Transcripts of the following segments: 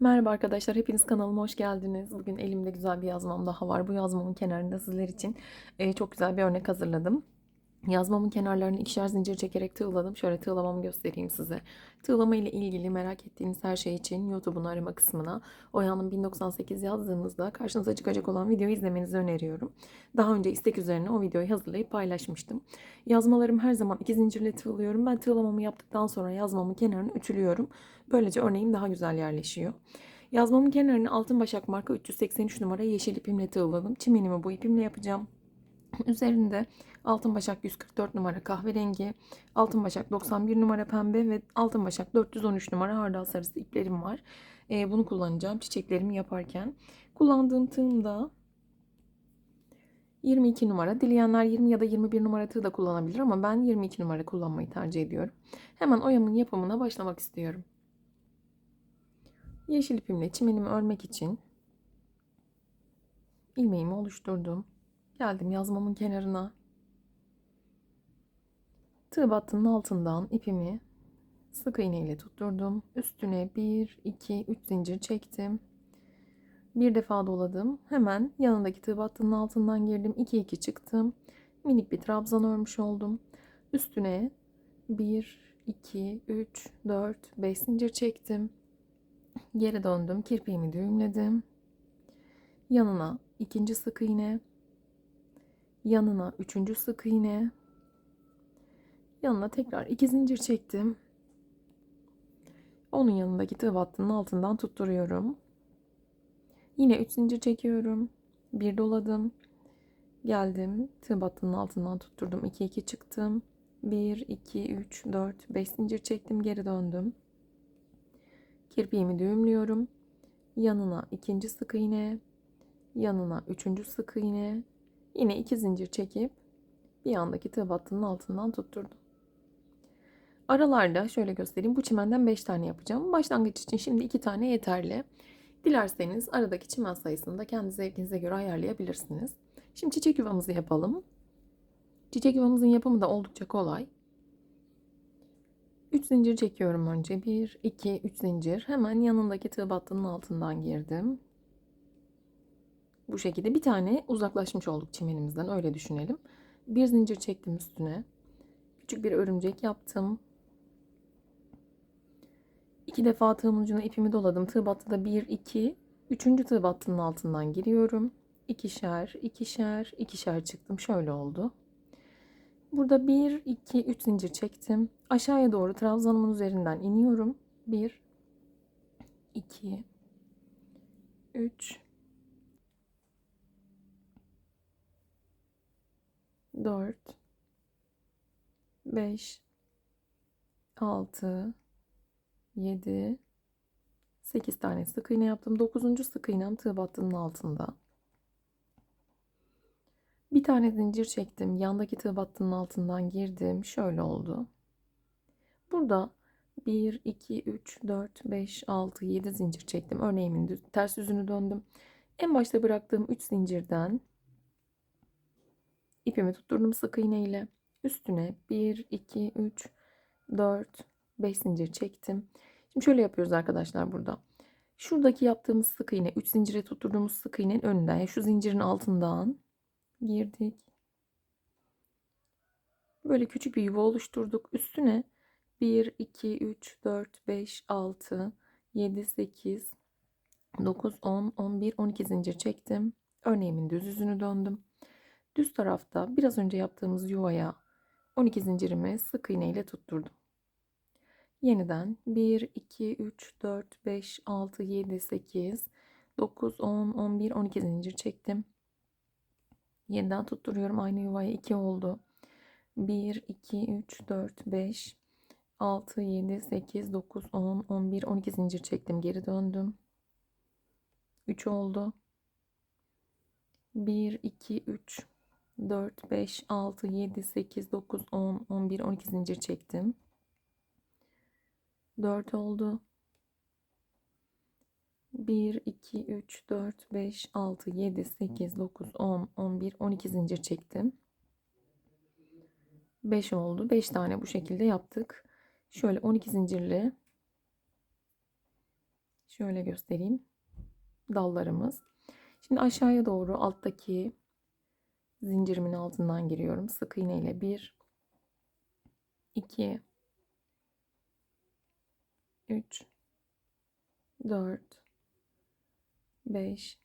Merhaba arkadaşlar, hepiniz kanalıma hoş geldiniz. Bugün elimde güzel bir yazmam daha var. Bu yazmamın kenarında sizler için çok güzel bir örnek hazırladım. Yazmamın kenarlarını ikişer zincir çekerek tığladım. Şöyle tığlamamı göstereyim size. Tığlama ile ilgili merak ettiğiniz her şey için YouTube'un arama kısmına Oyan'ın 1098 yazdığınızda karşınıza çıkacak olan videoyu izlemenizi öneriyorum. Daha önce istek üzerine o videoyu hazırlayıp paylaşmıştım. Yazmalarım her zaman iki zincirle tığlıyorum. Ben tığlamamı yaptıktan sonra yazmamın kenarını ütülüyorum. Böylece örneğim daha güzel yerleşiyor. Yazmamın kenarını altın başak marka 383 numara yeşil ipimle tığladım. Çimenimi bu ipimle yapacağım. Üzerinde altın başak 144 numara kahverengi, altın başak 91 numara pembe ve altın başak 413 numara hardal sarısı iplerim var. Ee, bunu kullanacağım çiçeklerimi yaparken. Kullandığım tığım da 22 numara. Dileyenler 20 ya da 21 numara tığ da kullanabilir ama ben 22 numara kullanmayı tercih ediyorum. Hemen oyamın yapımına başlamak istiyorum. Yeşil ipimle çimenimi örmek için ilmeğimi oluşturdum. Geldim yazmamın kenarına. Tığ battının altından ipimi sık iğne ile tutturdum. Üstüne 1, 2, 3 zincir çektim. Bir defa doladım. Hemen yanındaki tığ battının altından girdim. 2, 2 çıktım. Minik bir trabzan örmüş oldum. Üstüne 1, 2, 3, 4, 5 zincir çektim. Geri döndüm. Kirpiğimi düğümledim. Yanına ikinci sık iğne yanına üçüncü sık iğne yanına tekrar iki zincir çektim. Onun yanındaki tığ battının altından tutturuyorum. Yine üç zincir çekiyorum. Bir doladım. Geldim. Tığ battının altından tutturdum. 2 2 çıktım. 1 2 3 4 5 zincir çektim. Geri döndüm. Kirpiğimi düğümlüyorum. Yanına ikinci sık iğne yanına üçüncü sık iğne Yine iki zincir çekip bir yandaki tığ battının altından tutturdum. Aralarda şöyle göstereyim. Bu çimenden 5 tane yapacağım. Başlangıç için şimdi 2 tane yeterli. Dilerseniz aradaki çimen sayısını da kendi zevkinize göre ayarlayabilirsiniz. Şimdi çiçek yuvamızı yapalım. Çiçek yuvamızın yapımı da oldukça kolay. 3 zincir çekiyorum önce. 1, 2, 3 zincir. Hemen yanındaki tığ battının altından girdim. Bu şekilde bir tane uzaklaşmış olduk çimenimizden öyle düşünelim. Bir zincir çektim üstüne. Küçük bir örümcek yaptım. İki defa tığımın ucuna ipimi doladım. Tığ battıda bir, iki, üçüncü tığ battının altından giriyorum. İkişer, ikişer, ikişer çıktım. Şöyle oldu. Burada bir, iki, üç zincir çektim. Aşağıya doğru trabzanımın üzerinden iniyorum. Bir, iki, üç, 4 5 6 7 8 tane sık iğne yaptım. 9. sık iğnem tığ battının altında. Bir tane zincir çektim. Yandaki tığ battının altından girdim. Şöyle oldu. Burada 1, 2, 3, 4, 5, 6, 7 zincir çektim. Örneğimin ters yüzünü döndüm. En başta bıraktığım 3 zincirden ipimi tutturdum sık iğne ile üstüne 1 2 3 4 5 zincir çektim. Şimdi şöyle yapıyoruz arkadaşlar burada. Şuradaki yaptığımız sık iğne 3 zincire tutturduğumuz sık iğnenin önünden yani şu zincirin altından girdik. Böyle küçük bir yuva oluşturduk. Üstüne 1 2 3 4 5 6 7 8 9 10 11 12 zincir çektim. Örneğimin düz yüzünü döndüm. Düz tarafta biraz önce yaptığımız yuvaya 12 zincirimi sık iğne ile tutturdum. Yeniden 1, 2, 3, 4, 5, 6, 7, 8, 9, 10, 11, 12 zincir çektim. Yeniden tutturuyorum aynı yuvaya 2 oldu. 1, 2, 3, 4, 5, 6, 7, 8, 9, 10, 11, 12 zincir çektim. Geri döndüm. 3 oldu. 1, 2, 3, 4, 5, 6, 7, 8, 9, 10, 11, 12 zincir çektim. 4 oldu. 1, 2, 3, 4, 5, 6, 7, 8, 9, 10, 11, 12 zincir çektim. 5 oldu. 5 tane bu şekilde yaptık. Şöyle 12 zincirli Şöyle göstereyim. Dallarımız. Şimdi aşağıya doğru alttaki zincirimin altından giriyorum. Sık iğne ile 1 2 3 4 5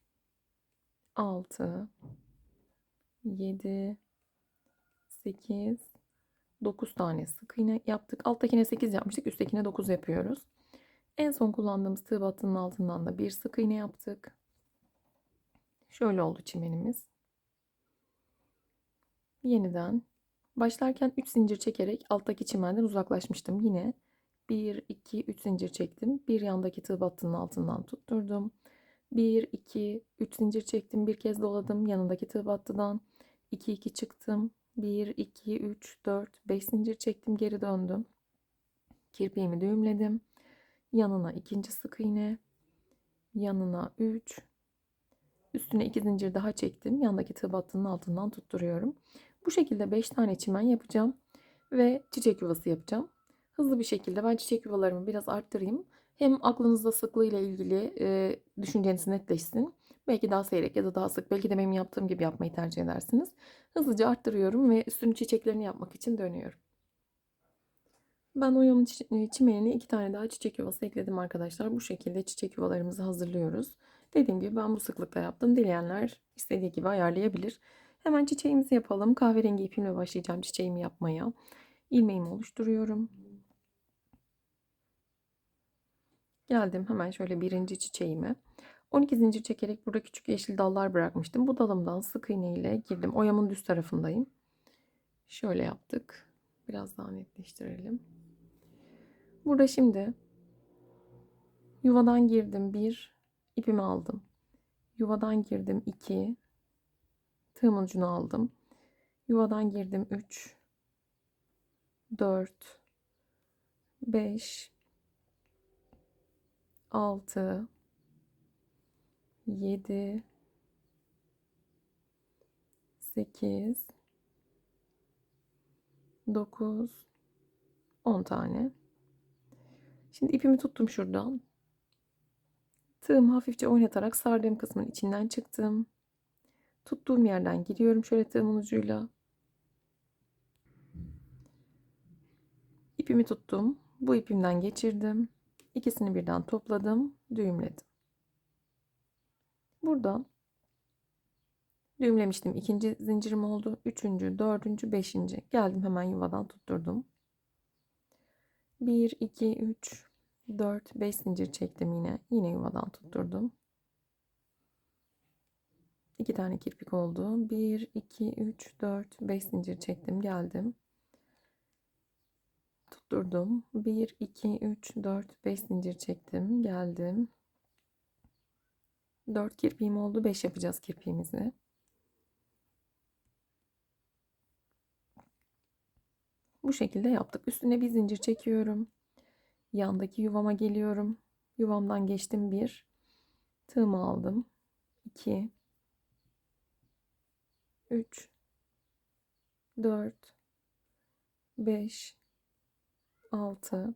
6 7 8 9 tane sık iğne yaptık. Alttakine 8 yapmıştık. Üsttekine 9 yapıyoruz. En son kullandığımız tığ battının altından da bir sık iğne yaptık. Şöyle oldu çimenimiz. Yeniden başlarken 3 zincir çekerek alttaki çimenden uzaklaşmıştım. Yine 1 2 3 zincir çektim. Bir yandaki tığ battının altından tutturdum. 1 2 3 zincir çektim. Bir kez doladım yanındaki tığ battıdan. 2 2 çıktım. 1 2 3 4 5 zincir çektim. Geri döndüm. Kirpiğimi düğümledim. Yanına ikinci sık iğne. Yanına 3 Üstüne iki zincir daha çektim. Yandaki tığ battının altından tutturuyorum. Bu şekilde 5 tane çimen yapacağım. Ve çiçek yuvası yapacağım. Hızlı bir şekilde ben çiçek yuvalarımı biraz arttırayım. Hem aklınızda sıklığıyla ilgili e, düşünceniz netleşsin. Belki daha seyrek ya da daha sık. Belki de benim yaptığım gibi yapmayı tercih edersiniz. Hızlıca arttırıyorum ve üstünün çiçeklerini yapmak için dönüyorum. Ben oyamın çimenine iki tane daha çiçek yuvası ekledim arkadaşlar. Bu şekilde çiçek yuvalarımızı hazırlıyoruz. Dediğim gibi ben bu sıklıkta yaptım. Dileyenler istediği gibi ayarlayabilir. Hemen çiçeğimizi yapalım. Kahverengi ipimle başlayacağım çiçeğimi yapmaya. İlmeğimi oluşturuyorum. Geldim hemen şöyle birinci çiçeğime. 12 zincir çekerek burada küçük yeşil dallar bırakmıştım. Bu dalımdan sık iğne ile girdim. Oyamın düz tarafındayım. Şöyle yaptık. Biraz daha netleştirelim. Burada şimdi yuvadan girdim. Bir ipimi aldım. Yuvadan girdim. 2 tığımın ucunu aldım. Yuvadan girdim. 3 4 5 6 7 8 9 10 tane. Şimdi ipimi tuttum şuradan. Tığımı hafifçe oynatarak sardığım kısmın içinden çıktım. Tuttuğum yerden gidiyorum şöyle tığımın ucuyla. İpimi tuttum. Bu ipimden geçirdim. İkisini birden topladım, düğümledim. Buradan düğümlemiştim. İkinci zincirim oldu. Üçüncü, dördüncü, beşinci. Geldim hemen yuvadan tutturdum. Bir, iki, üç, 4 5 zincir çektim yine. Yine yuvadan tutturdum. 2 tane kirpik oldu. 1 2 3 4 5 zincir çektim. Geldim. Tutturdum. 1 2 3 4 5 zincir çektim. Geldim. 4 kirpiğim oldu. 5 yapacağız kirpiğimizi. Bu şekilde yaptık. Üstüne bir zincir çekiyorum. Yandaki yuvama geliyorum. Yuvamdan geçtim bir. Tığımı aldım. 2 3 4 5 6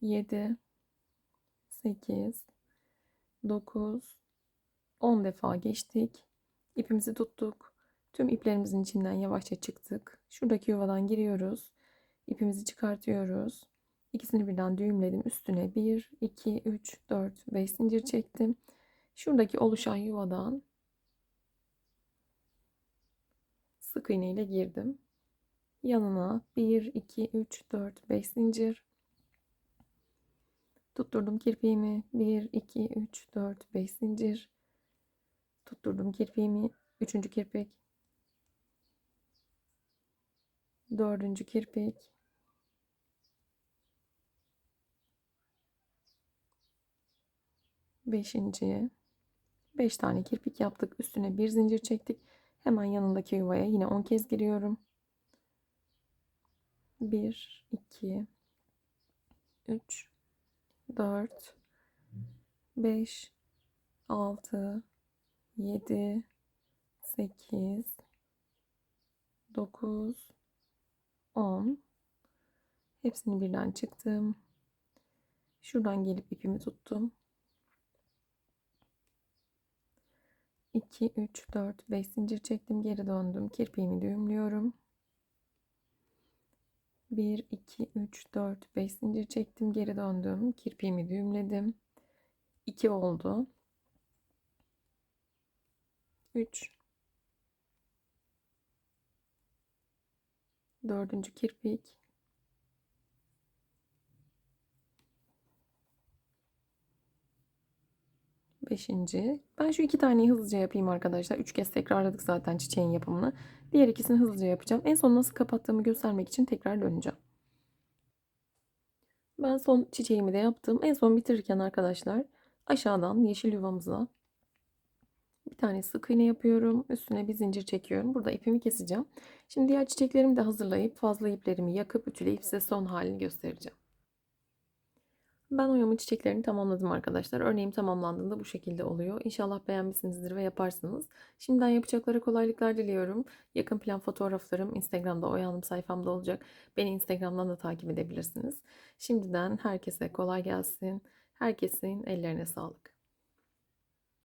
7 8 9 10 defa geçtik. İpimizi tuttuk. Tüm iplerimizin içinden yavaşça çıktık. Şuradaki yuvadan giriyoruz ipimizi çıkartıyoruz. İkisini birden düğümledim. Üstüne 1, 2, 3, 4, 5 zincir çektim. Şuradaki oluşan yuvadan sık iğne ile girdim. Yanına 1, 2, 3, 4, 5 zincir. Tutturdum kirpiğimi. 1, 2, 3, 4, 5 zincir. Tutturdum kirpiğimi. Üçüncü kirpik. Dördüncü kirpik. Beşinciye. Beş tane kirpik yaptık. Üstüne bir zincir çektik. Hemen yanındaki yuvaya yine 10 kez giriyorum. 1, 2, 3, 4, 5, 6, 7, 8, 9, 10. Hepsini birden çıktım. Şuradan gelip ipimi tuttum. 2, 3, 4, 5 zincir çektim. Geri döndüm. Kirpiğimi düğümlüyorum. 1, 2, 3, 4, 5 zincir çektim. Geri döndüm. Kirpiğimi düğümledim. 2 oldu. 3 Dördüncü kirpik. Beşinci. Ben şu iki taneyi hızlıca yapayım arkadaşlar. Üç kez tekrarladık zaten çiçeğin yapımını. Diğer ikisini hızlıca yapacağım. En son nasıl kapattığımı göstermek için tekrar döneceğim. Ben son çiçeğimi de yaptım. En son bitirirken arkadaşlar aşağıdan yeşil yuvamıza bir tane sık iğne yapıyorum. Üstüne bir zincir çekiyorum. Burada ipimi keseceğim. Şimdi diğer çiçeklerimi de hazırlayıp fazla iplerimi yakıp ütüleyip size son halini göstereceğim. Ben oyamın çiçeklerini tamamladım arkadaşlar. Örneğim tamamlandığında bu şekilde oluyor. İnşallah beğenmişsinizdir ve yaparsınız. Şimdiden yapacaklara kolaylıklar diliyorum. Yakın plan fotoğraflarım Instagram'da Oyanım sayfamda olacak. Beni Instagram'dan da takip edebilirsiniz. Şimdiden herkese kolay gelsin. Herkesin ellerine sağlık.